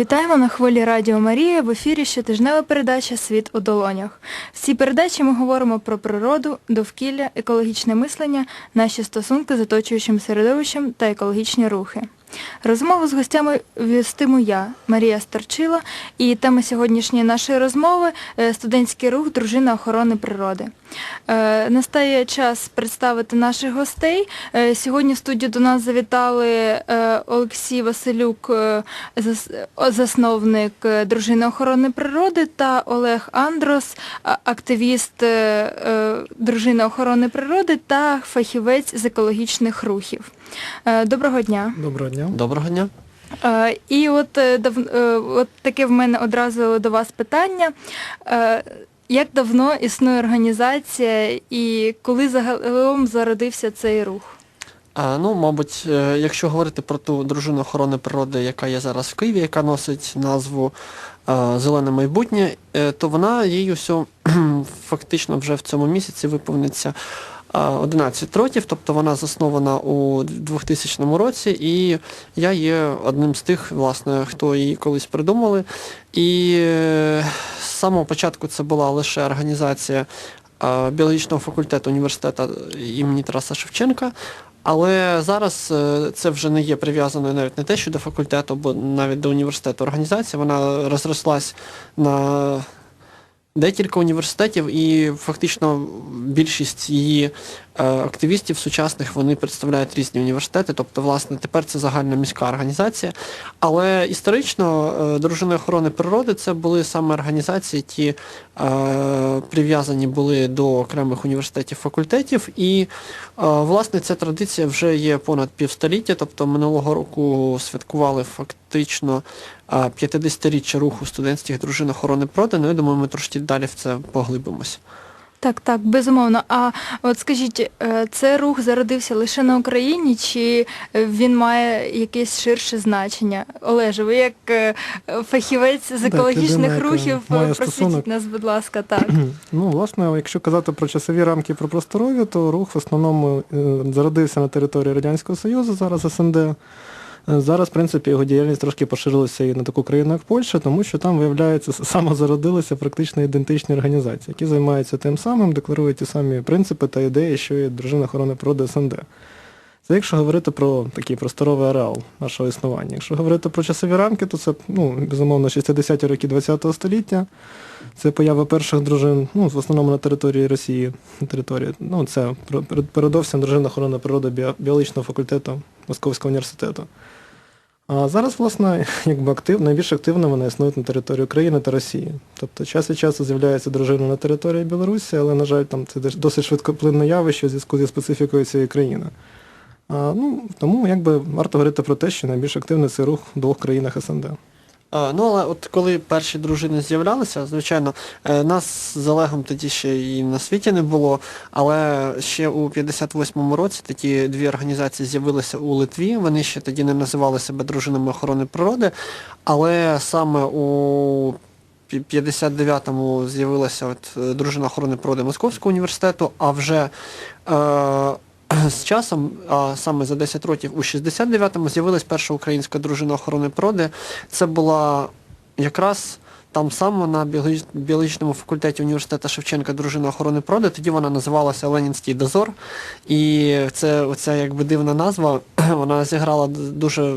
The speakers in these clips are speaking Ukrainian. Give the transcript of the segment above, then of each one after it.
Вітаємо на хвилі Радіо Марія в ефірі щотижнева передача Світ у долонях. В цій передачі ми говоримо про природу, довкілля, екологічне мислення, наші стосунки з оточуючим середовищем та екологічні рухи. Розмову з гостями вестиму я, Марія Старчила, і тема сьогоднішньої нашої розмови е, студентський рух Дружина охорони природи. Е, Настає час представити наших гостей. Е, Сьогодні в студію до нас завітали Олексій Василюк, засновник Дружини охорони природи, та Олег Андрос, активіст Дружини охорони природи та фахівець з екологічних рухів. Е, Доброго дня. Доброго дня. Доброго дня. Е, І от, е, дав- е, от таке в мене одразу до вас питання. Е, Як давно існує організація і коли загалом зародився цей рух? А, ну, мабуть, якщо говорити про ту дружину охорони природи, яка є зараз в Києві, яка носить назву Зелене майбутнє, то вона їй усьо фактично вже в цьому місяці виповниться 11 років, тобто вона заснована у 2000 році, і я є одним з тих, власне, хто її колись придумали. І е, з самого початку це була лише організація біологічного факультету університету імені Тараса Шевченка. Але зараз е, це вже не є прив'язаною навіть не те, що до факультету, бо навіть до університету організація. Вона розрослась на декілька університетів, і фактично більшість її активістів сучасних вони представляють різні університети. Тобто, власне, тепер це загальна міська організація. Але історично е, дружини охорони природи це були саме організації, які е, прив'язані були до окремих університетів факультетів. І е, власне ця традиція вже є понад півстоліття. Тобто минулого року святкували фактично е, 50-річчя руху студентських дружин охорони природи. Ну я думаю, ми трошки далі в це поглибимось. Так, так, безумовно. А от скажіть, е, це рух зародився лише на Україні, чи він має якесь ширше значення? Олеже, ви як е, фахівець з екологічних яка рухів, просвітіть стосунок. нас, будь ласка, так. Ну, власне, якщо казати про часові рамки про просторові, то рух в основному е, зародився на території Радянського Союзу, зараз СНД. Е, Зараз, в принципі, його діяльність трошки поширилася і на таку країну, як Польща, тому що там, виявляється, самозародилися практично ідентичні організації, які займаються тим самим, декларують ті самі принципи та ідеї, що і Дружина охорони природи СНД. Це якщо говорити про такий просторовий ареал нашого існування. Якщо говорити про часові рамки, то це, ну, безумовно, 60-ті роки ХХ століття. Це поява перших дружин, ну, в основному на території Росії. На території, ну, це пер- пер- передовсім дружина охорони природи біологічного факультету Московського університету. А зараз, власне, якби актив, найбільш активно вони існують на території України та Росії. Тобто час від часу з'являється дружина на території Білорусі, але, на жаль, там це дос- досить швидкоплинне явище у зв'язку зі специфікою цієї країни. А, ну, тому якби варто говорити про те, що найбільш активний цей рух в двох країнах СНД. А, ну, але от коли перші дружини з'являлися, звичайно, е, нас з Олегом тоді ще і на світі не було, але ще у 58-му році такі дві організації з'явилися у Литві. Вони ще тоді не називали себе дружинами охорони природи, але саме у 59-му з'явилася от е, дружина охорони природи Московського університету, а вже е, з часом, а саме за 10 років, у 69-му з'явилась перша українська дружина охорони природи. Це була якраз там само на біологіч- біологічному факультеті університету Шевченка дружина охорони природи, тоді вона називалася Ленінський дозор. І це оця якби дивна назва, вона зіграла дуже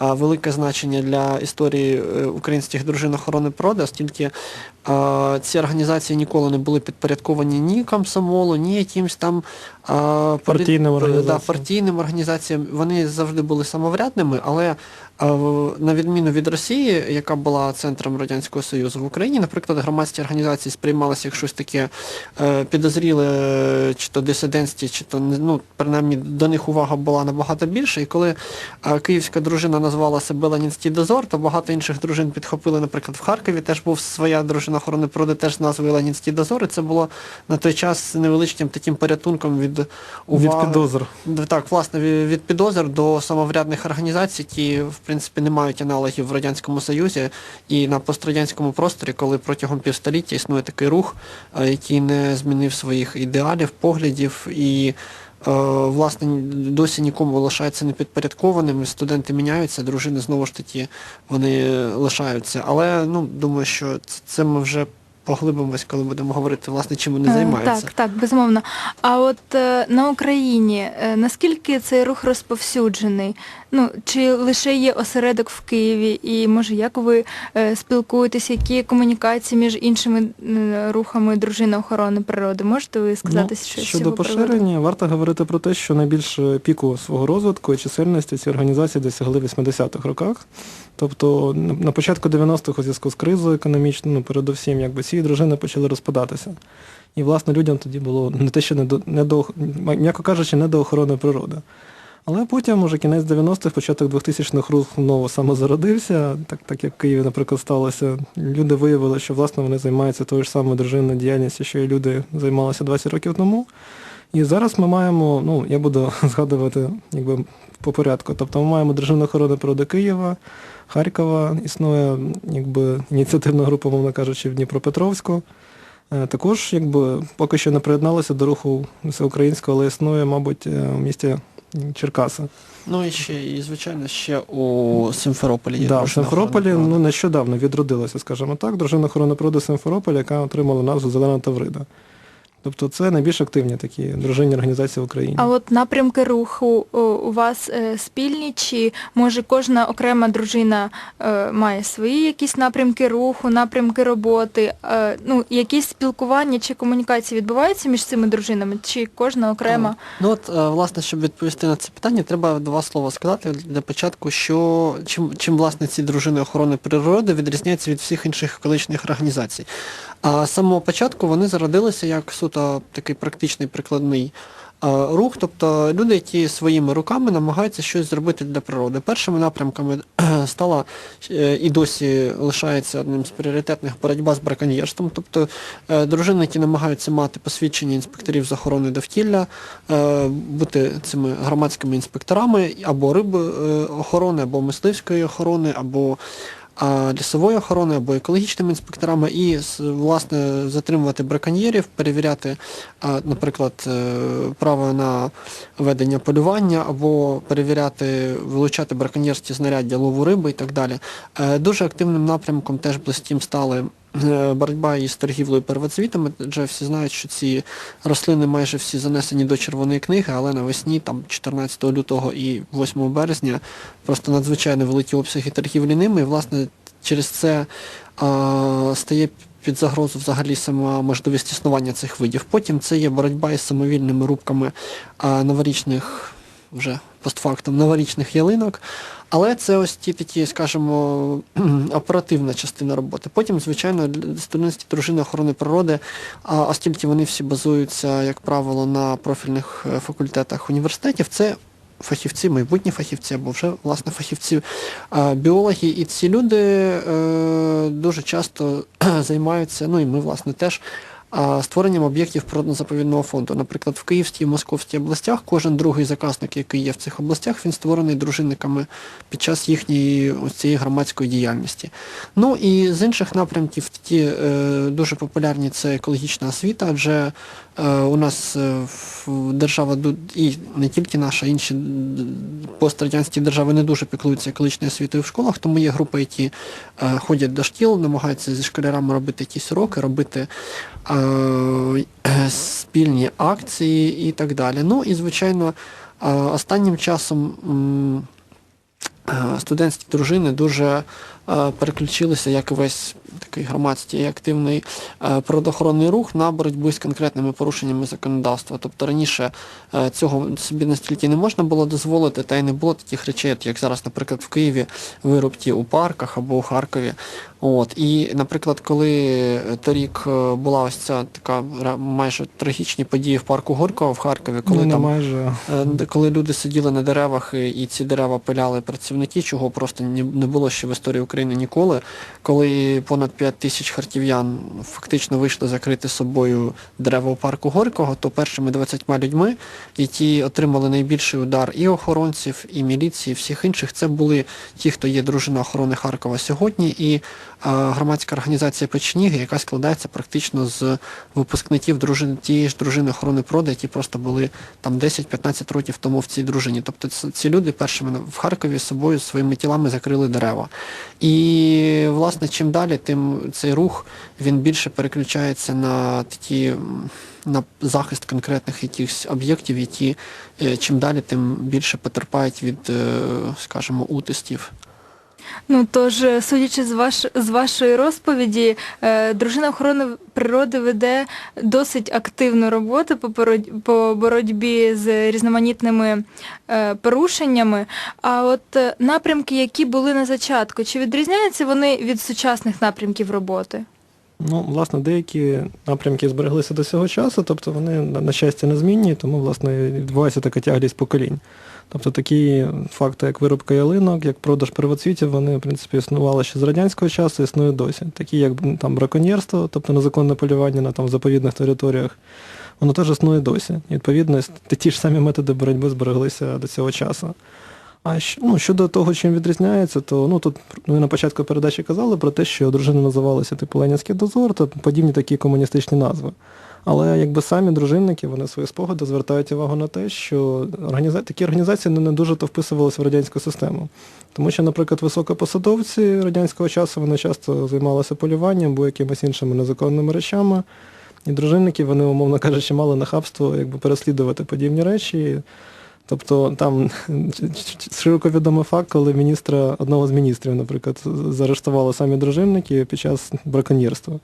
велике значення для історії е, українських дружин охорони природи, оскільки ці організації ніколи не були підпорядковані ні комсомолу, ні якимсь там Партійним Да, організаціям. партійним організаціям. Вони завжди були самоврядними, але на відміну від Росії, яка була центром Радянського Союзу в Україні, наприклад, громадські організації сприймалися як щось таке е, підозріле, е, чи то дисидентське, чи то ну, принаймні до них увага була набагато більше. І коли е, київська дружина назвала себе Ленінський дозор, то багато інших дружин підхопили, наприклад, в Харкові теж був своя дружина охорони природи, теж з назвою Ленінський дозор. І це було на той час невеличким таким порятунком від уваги. Від підозр. Так, власне, від підозр до самоврядних організацій, які, в принципі, не мають аналогів в Радянському Союзі і на пострадянському просторі, коли протягом півстоліття існує такий рух, е, який не змінив своїх ідеалів, поглядів і власне досі нікому лишається непідпорядкованим, студенти міняються, дружини знову ж таки вони лишаються. Але ну, думаю, що це ми вже поглибимось, коли будемо говорити, власне, чим вони Е, займаються. Так, так, безумовно. А от е, на Україні е, наскільки цей рух розповсюджений? Ну, чи лише є осередок в Києві, і може як ви е, спілкуєтесь, які комунікації між іншими е, рухами дружини охорони природи? Можете ви сказати Ну, щось щодо цього приводу? поширення, варто говорити про те, що найбільш піку свого розвитку і чисельності ці організації досягли в 80-х роках. Тобто на на початку 90-х у зв'язку з кризою економічною, ну, передусім, якби ці дружини почали розпадатися. І, власне, людям тоді було не те, що не до, не до м'яко кажучи, не до охорони природи. Але потім, уже кінець 90-х, початок 2000-х рух знову самозародився, так, так як в Києві, наприклад, сталося. Люди виявили, що власне вони займаються тою ж самою дружинною діяльністю, що і люди займалися 20 років тому. І зараз ми маємо, ну, я буду згадувати якби по порядку. Тобто ми маємо Державну охорону природи Києва, Харкова, існує якби ініціативна група, мовно кажучи, в Дніпропетровську. Е, Також якби поки що не приєдналося до руху всеукраїнського, але існує, мабуть, е, в місті Черкаси. Ну і ще, і звичайно, ще у Симферополі є Да, в Симферополі ну, нещодавно відродилася, скажімо так, Дружина охорони природи Симферополя, яка отримала назву Зелена Таврида. Тобто це найбільш активні такі дружинні організації в Україні. А от напрямки руху у вас е, спільні, чи може кожна окрема дружина е, має свої якісь напрямки руху, напрямки роботи? Е, ну, якісь спілкування чи комунікації відбуваються між цими дружинами, чи кожна окрема? Ну от, власне, щоб відповісти на це питання, треба два слова сказати для початку, що чим, чим власне ці дружини охорони природи відрізняються від всіх інших екологічних організацій. А з самого початку вони зародилися як суто такий практичний прикладний рух, тобто люди, які своїми руками намагаються щось зробити для природи. Першими напрямками стала е, і досі лишається одним з пріоритетних боротьба з браконьєрством, тобто е, дружини, які намагаються мати посвідчення інспекторів з охорони довкілля, е, бути цими громадськими інспекторами або риби охорони, або мисливської охорони, або лісової охорони або екологічними інспекторами і власне затримувати браконьєрів, перевіряти, наприклад, е, право на ведення полювання або перевіряти, вилучати браконьєрські знаряддя лову риби і так далі. Е, Дуже активним напрямком теж близьким стали боротьба із торгівлею первоцвітами, адже всі знають, що ці рослини майже всі занесені до червоної книги, але навесні, там 14 лютого і 8 березня, просто надзвичайно великі обсяги торгівлі ними, і власне через це а, стає під загрозу взагалі сама можливість існування цих видів. Потім це є боротьба із самовільними рубками а, новорічних, вже постфактум, новорічних ялинок. Але це ось ті такі, скажімо, оперативна частина роботи. Потім, звичайно, для- студентські дружини охорони природи, оскільки вони всі базуються, як правило, на профільних е, факультетах університетів, це фахівці, майбутні фахівці або вже власне фахівці біологи. І ці люди е, дуже часто займаються, ну і ми, власне, теж. Створенням об'єктів природно-заповідного фонду. Наприклад, в Київській і Московській областях кожен другий заказник, який є в цих областях, він створений дружинниками під час їхньої ось цієї громадської діяльності. Ну і з інших напрямків ті е, дуже популярні це екологічна освіта, адже у нас е, держава і не тільки наша, інші пострадянські держави не дуже піклуються екологічною освітою в школах, тому є групи, які е, ходять до шкіл, намагаються зі школярами робити якісь уроки, робити е, е, спільні акції і так далі. Ну і звичайно, е, останнім часом. е, Студентські дружини дуже е, переключилися, як весь такий громадський і активний е, природоохоронний рух на боротьбу з конкретними порушеннями законодавства. Тобто раніше е, цього собі настільки не можна було дозволити, та й не було таких речей, як зараз, наприклад, в Києві вирубки у парках або у Харкові. От. І, наприклад, коли торік е, була ось ця така майже трагічні події в парку Горького в Харкові, коли ну, там майже. Е, Коли люди сиділи на деревах і, ці дерева пиляли працівники, чого просто не, не було ще в історії України. України ніколи, коли понад 5 тисяч харків'ян фактично вийшли закрити собою дерева у парку Горького, то першими 20 людьми, які отримали найбільший удар і охоронців, і міліції, і всіх інших, це були ті, хто є дружина охорони Харкова сьогодні, і громадська організація Печніги, яка складається практично з випускників дружин, тієї ж дружини охорони природи, які просто були там 10-15 років тому в цій дружині. Тобто ці люди першими в Харкові з собою своїми тілами закрили дерева. І власне чим далі, тим цей рух він більше переключається на такі на захист конкретних якихось об'єктів, які е, чим далі, тим більше потерпають від, е, скажімо, утистів. Ну тож, е, судячи з ваш з вашої розповіді, е, дружина охорони природи веде досить активну роботу по бороть- по боротьбі з різноманітними е, порушеннями. А от е, напрямки, які були на зачатку, чи відрізняються вони від сучасних напрямків роботи? Ну, власне, деякі напрямки збереглися до цього часу, тобто вони, на щастя, незмінні, тому, власне, відбувається така тяглість поколінь. Тобто такі факти, як виробка ялинок, як продаж первоцвітів, вони, в принципі, існували ще з радянського часу, існують досі. Такі, як там браконьєрство, тобто незаконне полювання на там заповідних територіях, воно теж існує досі. І, відповідно, ті ж самі методи боротьби збереглися до цього часу. А ну, щодо того, чим відрізняється, то ну тут ми на початку передачі казали про те, що дружини називалися типу Ленінський дозор та подібні такі комуністичні назви. Але якби самі дружинники, вони свої спогади звертають увагу на те, що організа... такі організації не, дуже то вписувалися в радянську систему. Тому що, наприклад, високопосадовці радянського часу вони часто займалися полюванням або якимись іншими незаконними речами. І дружинники, вони, умовно кажучи, мали нахабство якби переслідувати подібні речі. Тобто там широко відомий факт, коли міністра, одного з міністрів, наприклад, заарештували самі дружинники під час браконьєрства.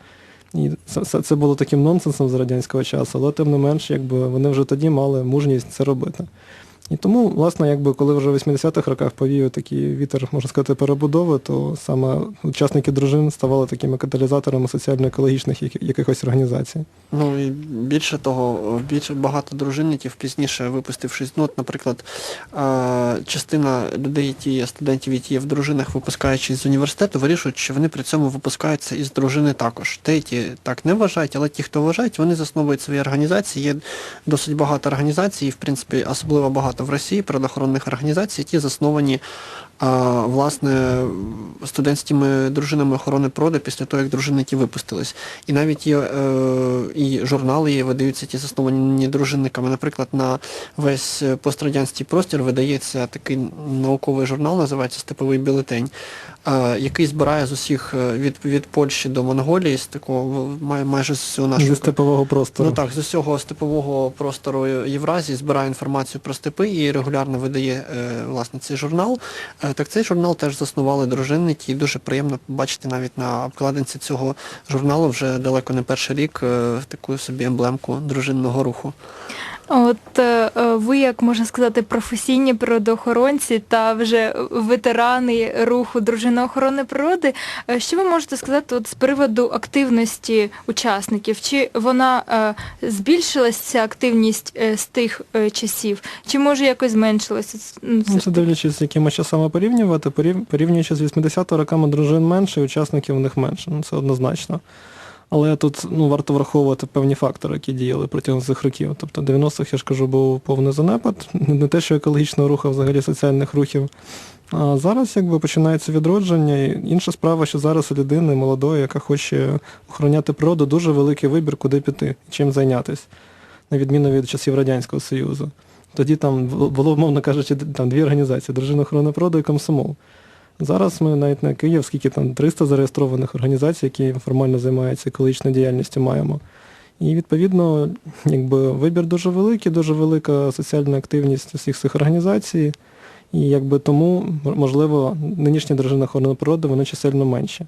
І це, це- було таким нонсенсом з радянського часу, але тим не менш, якби вони вже тоді мали мужність це робити. І тому, власне, якби коли вже в 80-х роках повів такий вітер, можна сказати, перебудови, то саме учасники дружин ставали такими каталізаторами соціально-екологічних якихось організацій. Ну і більше того, більше багато дружинників пізніше випустившись, ну, от, наприклад, частина людей, які є студентів, які є в дружинах, випускаючись з університету, вирішують, що вони при цьому випускаються із дружини також. Те, які так не вважають, але ті, хто вважають, вони засновують свої організації. Є досить багато організацій, і, в принципі, особливо багато в Росії природоохоронних організацій, які засновані а, власне студентськими дружинами охорони природи після того, як дружинники випустились. І навіть є е, і журнали є, видаються ті засновані дружинниками. Наприклад, на весь пострадянський простір видається такий науковий журнал, називається Степовий бюлетень, е, який збирає з усіх е, від, від Польщі до Монголії, з такого май, майже з всього нашого Зі степового простору. Ну так, з усього степового простору Євразії збирає інформацію про степи і регулярно видає е, власне цей журнал. Е, так цей журнал теж заснували дружинники, і дуже приємно бачити навіть на обкладинці цього журналу вже далеко не перший рік е, таку собі емблемку дружинного руху. От е, е, ви, як можна сказати, професійні природоохоронці та вже ветерани руху дружина охорони природи, е, що ви можете сказати от з приводу активності учасників? Чи вона е, збільшилась ця активність е, з тих е, часів, чи може якось зменшилася? Ну, Ну, це дивлячись, з якими часами порівнювати, порівнюючи з 80-го роками дружин менше, учасників в них менше. Ну, це однозначно. Але тут ну, варто враховувати певні фактори, які діяли протягом цих років. Тобто 90-х, я ж кажу, був повний занепад, не те, що екологічного руху, а взагалі соціальних рухів. А зараз якби починається відродження. І інша справа, що зараз у людини молодої, яка хоче охороняти природу, дуже великий вибір, куди піти, чим зайнятися, на відміну від часів Радянського Союзу. Тоді там було, мовно кажучи, там дві організації Дружина охорони природи і комсомол. Зараз ми навіть на Київ, скільки там 300 зареєстрованих організацій, які формально займаються екологічною діяльністю, маємо. І відповідно, якби вибір дуже великий, дуже велика соціальна активність усіх цих організацій. І якби тому, можливо, нинішні дружини охорони природи вони чисельно менші.